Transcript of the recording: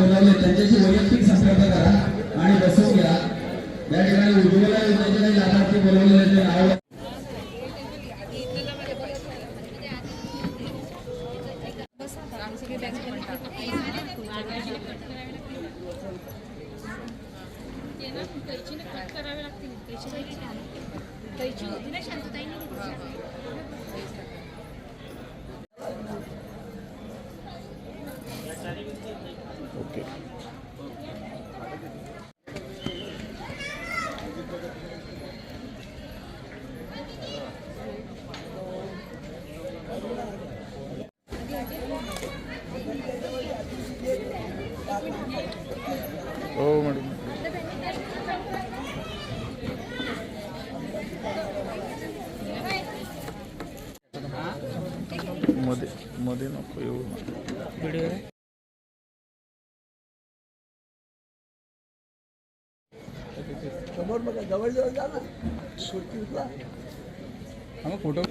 बोलावले त्यांच्याशी वैयक्तिक संपर्क करा आणि बसवून घ्या या ठिकाणी उज्ज्वला योजनेचे काही लाभार्थी बोलवलेले ते नाव कैची होती ना शांतताई ओके. हो मॅडममध्ये मध्ये नको येऊ समोर बघा जवळ जवळ जा ना. हा फ़ोटो.